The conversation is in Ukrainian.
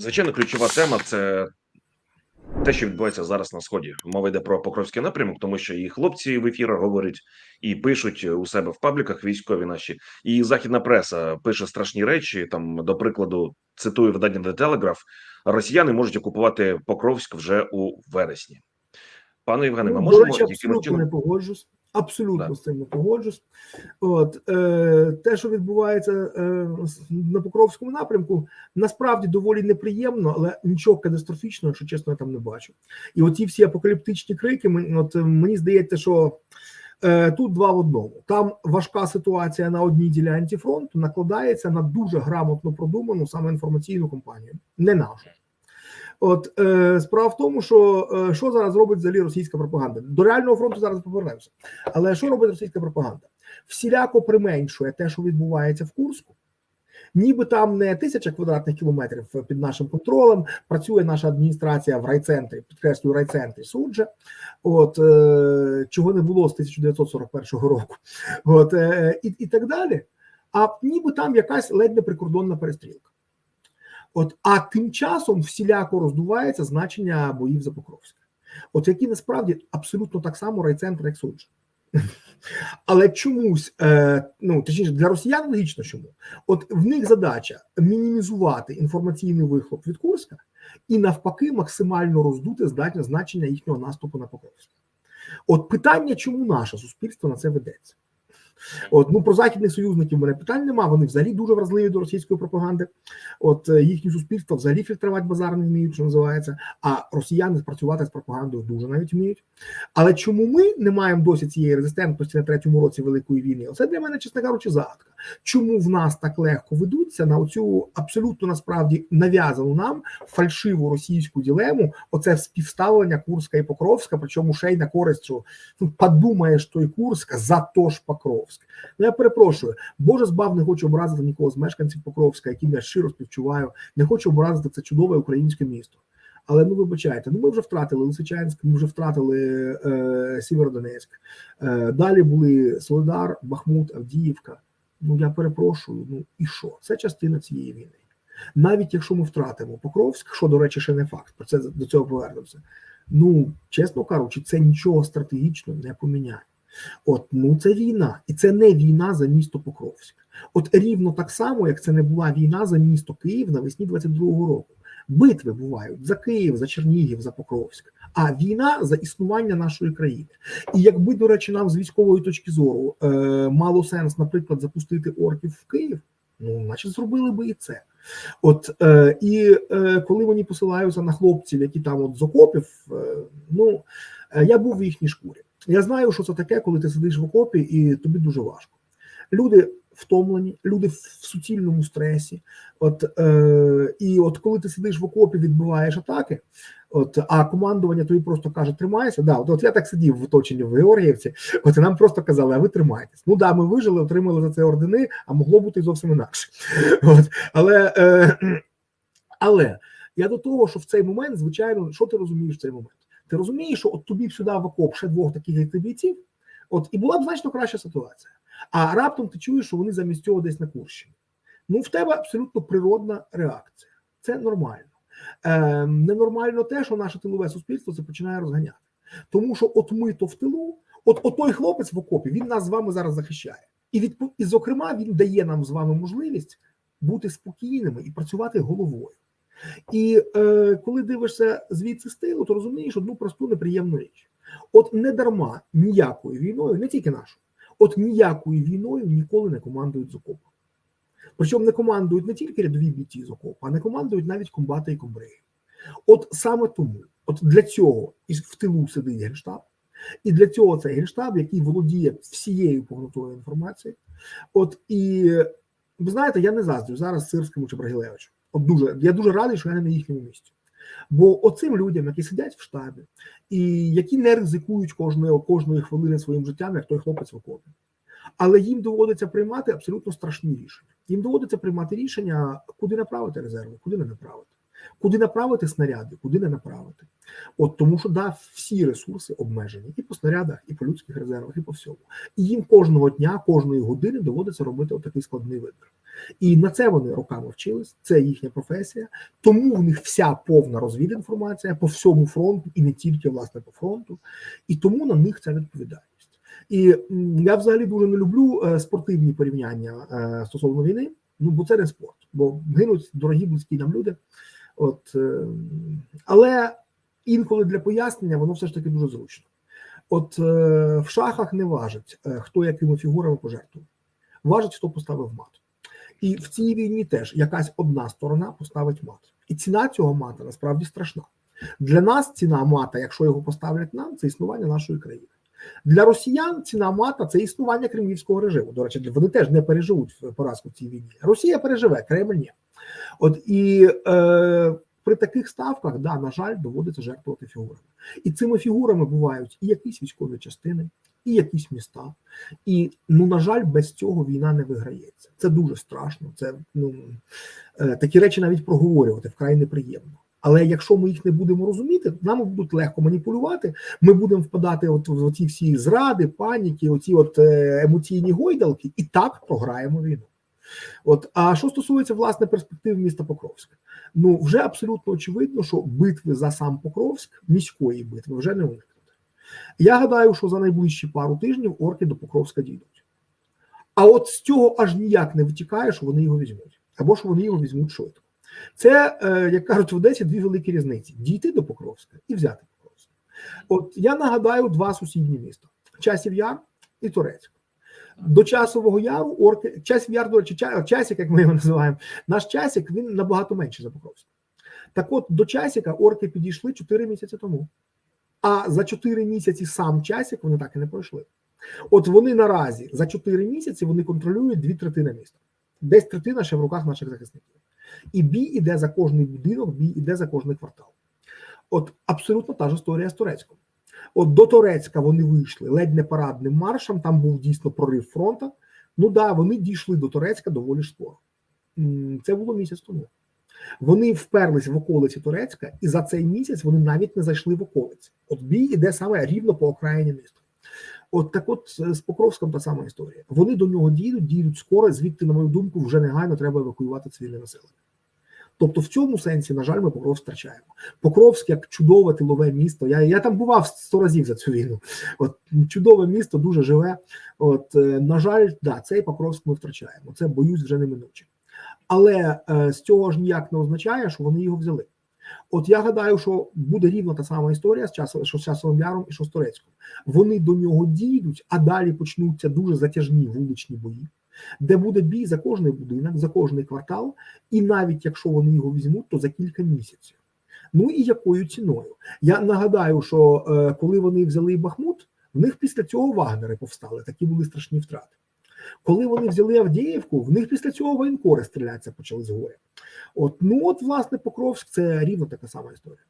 Звичайно, ключова тема це те, що відбувається зараз на сході. Мова йде про Покровський напрямок, тому що і хлопці в ефірах говорять і пишуть у себе в пабліках військові наші, і західна преса пише страшні речі. Там, до прикладу, цитую видання The Telegraph, росіяни можуть окупувати Покровськ вже у вересні. Пане Євгене, ми Ну, можемо якимось чином не погоджусь. Абсолютно Да. з цим не погоджусь. От е, те, що відбувається е, на Покровському напрямку, насправді доволі неприємно, але нічого катастрофічного, якщо чесно, я там не бачу. І оці всі апокаліптичні крики, мен- от, мені здається, що е, тут два в одному. Там важка ситуація на одній ділянці фронту накладається на дуже грамотно продуману саме інформаційну кампанію, не нашу. От е, справа в тому, що е, що зараз робить взагалі російська пропаганда? До реального фронту зараз повернемося. Але що робить російська пропаганда? Всіляко применшує те, що відбувається в Курську. Ніби там не тисяча квадратних кілометрів під нашим контролем. Працює наша адміністрація в райцентрі, підкреслюю райцентрі суджа, от е, чого не було з 1941 року, от е, і, і так далі. А ніби там якась ледь не прикордонна перестрілка. От, а тим часом всіляко роздувається значення боїв за Покровськ. От які насправді абсолютно так само райцентр, як Суджа. Але чомусь, е, ну точніше, для росіян логічно чому. От в них задача мінімізувати інформаційний вихлоп від Курська і навпаки максимально роздути значення їхнього наступу на Покровськ. От питання, чому наше суспільство на це ведеться? От ну про західних союзників мене питань нема. Вони взагалі дуже вразливі до російської пропаганди. От е, їхні суспільства взагалі фільтрувати базар не вміють, що називається. А росіяни спрацювати з пропагандою дуже навіть вміють. Але чому ми не маємо досі цієї резистентності на третьому році великої війни? Оце для мене, чесно кажучи, загадка. Чому в нас так легко ведуться на оцю абсолютно насправді нав'язану нам фальшиву російську ділему? Оце співставлення Курська і Покровська, причому ще й на користь, що ну, подумаєш той Курська, зато ж Покровськ. Ну я перепрошую, Боже збав, не хочу образити нікого з мешканців Покровська, яким я щиро співчуваю. Не хочу образити це чудове українське місто. Але ну вибачайте, ну ми вже втратили Лисичанськ, ми вже втратили е, Сєвєродонецьк. Е, далі були Солидар, Бахмут, Авдіївка. Ну я перепрошую. Ну і що? Це частина цієї війни. Навіть якщо ми втратимо Покровськ, що до речі, ще не факт, про це до цього повернемося. Ну чесно кажучи, це нічого стратегічно не поміняє. От ну це війна, і це не війна за місто Покровськ. От рівно так само, як це не була війна за місто Київ навесні 22-го року. Битви бувають за Київ, за Чернігів, за Покровськ, а війна за існування нашої країни. І якби, до речі, нам з військової точки зору е, мало сенс, наприклад, запустити орків в Київ, ну значить зробили би і це. От е, і е, коли вони посилаються на хлопців, які там от з окопів, е, ну е, я був в їхній шкурі. Я знаю, що це таке, коли ти сидиш в окопі, і тобі дуже важко. Люди втомлені, люди в суцільному стресі. От е, і от коли ти сидиш в окопі, відбиваєш атаки, от а командування тобі просто каже: тримайся. Да, от, от я так сидів в оточенні в Георгіївці, от і нам просто казали, а ви тримайтесь. Ну да, ми вижили, отримали за це ордени, а могло бути зовсім інакше. От, але, е, але я до того, що в цей момент, звичайно, що ти розумієш в цей момент? Ти розумієш, що от тобі сюди в окоп ще двох таких бійців, от і була б значно краща ситуація. А раптом ти чуєш, що вони замість цього десь на Курщині. Ну, в тебе абсолютно природна реакція. Це нормально. Е, Ненормально те, що наше тилове суспільство це починає розганяти. Тому що от ми то в тилу, от, от той хлопець в окопі, він нас з вами зараз захищає. І, відпо- і зокрема, він дає нам з вами можливість бути спокійними і працювати головою. І е, коли дивишся звідси з тилу, то розумієш одну просту неприємну річ: от не дарма ніякою війною, не тільки нашу, от ніякою війною ніколи не командують з окопу. Причому не командують не тільки рядові бійці з окопу, а не командують навіть комбати і комбриги. От саме тому, от для цього і в тилу сидить генштаб, і для цього цей генштаб, який володіє всією повнотою інформації. От і ви знаєте, я не заздрю зараз Сирському чи Брагілевичу. От дуже я дуже радий, що я на їхньому місці. Бо оцим людям, які сидять в штабі, і які не ризикують кожної кожної хвилини своїм життям, як той хлопець в окопі, але їм доводиться приймати абсолютно страшні рішення. Їм доводиться приймати рішення, куди направити резерви, куди не направити. Куди направити снаряди, куди не направити. От тому, що да, всі ресурси обмежені і по снарядах, і по людських резервах, і по всьому. І їм кожного дня, кожної години доводиться робити отакий складний вибір. І на це вони роками вчились. Це їхня професія. Тому в них вся повна розвідінформація по всьому фронту, і не тільки власне по фронту, і тому на них ця відповідальність. І я взагалі дуже не люблю е, спортивні порівняння е, стосовно війни. Ну бо це не спорт, бо гинуть дорогі близькі нам люди. От е, але інколи для пояснення воно все ж таки дуже зручно. От е, в шахах не важить, е, хто якими фігурами пожертвує, важить, хто поставив мат. І в цій війні теж якась одна сторона поставить мат. І ціна цього мата насправді страшна. Для нас ціна мата, якщо його поставлять нам, це існування нашої країни. Для росіян ціна мата це існування кремлівського режиму. До речі, вони теж не переживуть поразку в цій війні. Росія переживе, Кремль ні. От і е, при таких ставках, да, на жаль, доводиться жертвувати фігурами. І цими фігурами бувають і якісь військові частини, і якісь міста. І ну на жаль, без цього війна не виграється. Це дуже страшно. Це ну е, такі речі навіть проговорювати вкрай неприємно. Але якщо ми їх не будемо розуміти, нам будуть легко маніпулювати. Ми будемо впадати от в оці всі зради, паніки, оці от е, емоційні гойдалки, і так програємо війну. От а що стосується власне перспектив міста Покровська, ну вже абсолютно очевидно, що битви за сам Покровськ, міської битви, вже не уникнути. Я гадаю, що за найближчі пару тижнів орки до Покровська дійдуть. А от з цього аж ніяк не витікає, що вони його візьмуть, або що вони його візьмуть швидко. Це, е, як кажуть в Одесі, дві великі різниці: дійти до Покровська і взяти Покровськ. От я нагадаю два сусідні міста: Часів Яр і Турецьк. До часового яру орки, часів яр, до речі, часик, як ми його називаємо, наш часик він набагато менший за Покровськ. Так от до часика орки підійшли 4 місяці тому. А за 4 місяці сам часик вони так і не пройшли. От вони наразі за 4 місяці вони контролюють дві третини міста. Десь третина ще в руках наших захисників. І бій іде за кожний будинок, бій іде за кожний квартал. От абсолютно та ж історія з Турецьком. От до Турецька вони вийшли ледь не парадним маршем. Там був дійсно прорив фронту. Ну да, вони дійшли до Турецька доволі скоро. Це було місяць тому. Вони вперлись в околиці Турецька, і за цей місяць вони навіть не зайшли в околиці. От бій іде саме рівно по окраїні міста. От так, от е, з Покровськом та сама історія. Вони до нього дійдуть, дійдуть скоро. Звідти, на мою думку, вже негайно треба евакуювати цивільне населення. Тобто, в цьому сенсі, на жаль, ми Покровськ втрачаємо. Покровськ як чудове тилове місто. Я, я там бував сто разів за цю війну. От чудове місто, дуже живе. От е, на жаль, да, цей Покровськ ми втрачаємо. Це боюсь вже неминуче. Але е, з цього ж ніяк не означає, що вони його взяли. От я гадаю, що буде рівно та сама історія з часом, що з часовим яром і що з Турецьком. Вони до нього дійдуть, а далі почнуться дуже затяжні вуличні бої, де буде бій за кожний будинок, за кожний квартал, і навіть якщо вони його візьмуть, то за кілька місяців. Ну і якою ціною? Я нагадаю, що е, коли вони взяли Бахмут, в них після цього вагнери повстали, такі були страшні втрати. Коли вони взяли Авдіївку, в них після цього воєнкори стрілятися почали з горя. От ну от власне Покровськ це рівно така сама історія.